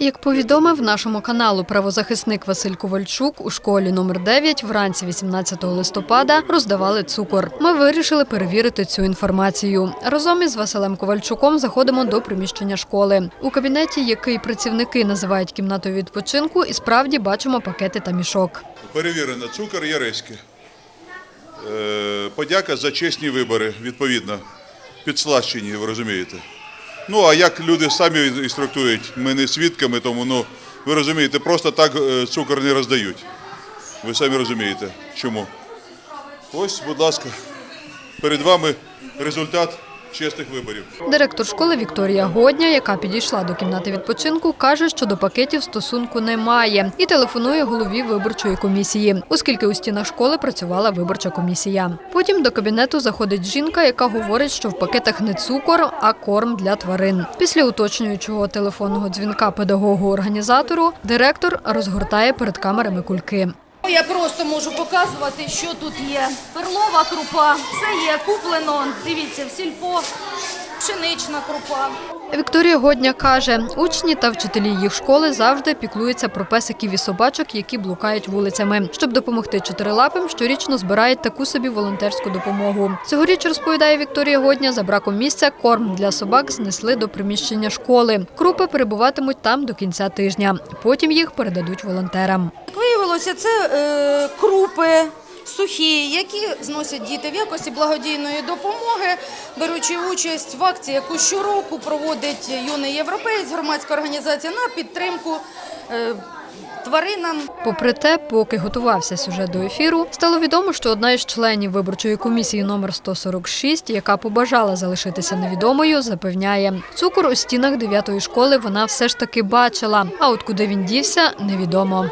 Як повідомив нашому каналу правозахисник Василь Ковальчук, у школі номер 9 вранці 18 листопада роздавали цукор. Ми вирішили перевірити цю інформацію. Разом із Василем Ковальчуком заходимо до приміщення школи. У кабінеті, який працівники називають кімнатою відпочинку, і справді бачимо пакети та мішок. Перевірено цукор Яреськи. Е, Подяка за чесні вибори, відповідно. Підслащені, ви розумієте. Ну, а як люди самі інструктують, ми не свідками, тому ну, ви розумієте, просто так е, цукор не роздають. Ви самі розумієте, чому. Ось, будь ласка, перед вами результат чесних виборів. Директор школи Вікторія Годня, яка підійшла до кімнати відпочинку, каже, що до пакетів стосунку немає і телефонує голові виборчої комісії, оскільки у стінах школи працювала виборча комісія. Потім до кабінету заходить жінка, яка говорить, що в пакетах не цукор, а корм для тварин. Після уточнюючого телефонного дзвінка педагогу-організатору директор розгортає перед камерами кульки. Я просто можу показувати, що тут є. Перлова крупа, це є куплено, дивіться, в сільпо, пшенична крупа. Вікторія Годня каже, учні та вчителі їх школи завжди піклуються про песиків і собачок, які блукають вулицями. Щоб допомогти чотирилапим, щорічно збирають таку собі волонтерську допомогу. Цьогоріч, розповідає Вікторія Годня, за браком місця корм для собак знесли до приміщення школи. Крупи перебуватимуть там до кінця тижня. Потім їх передадуть волонтерам. Виявилося, це е, крупи сухі, які зносять діти в якості благодійної допомоги, беручи участь в акції, яку щороку проводить юний європеєць, громадська організація на підтримку е, тваринам. Попри те, поки готувався сюжет до ефіру, стало відомо, що одна із членів виборчої комісії номер 146, яка побажала залишитися невідомою, запевняє, цукор у стінах 9-ї школи вона все ж таки бачила. А от куди він дівся, невідомо.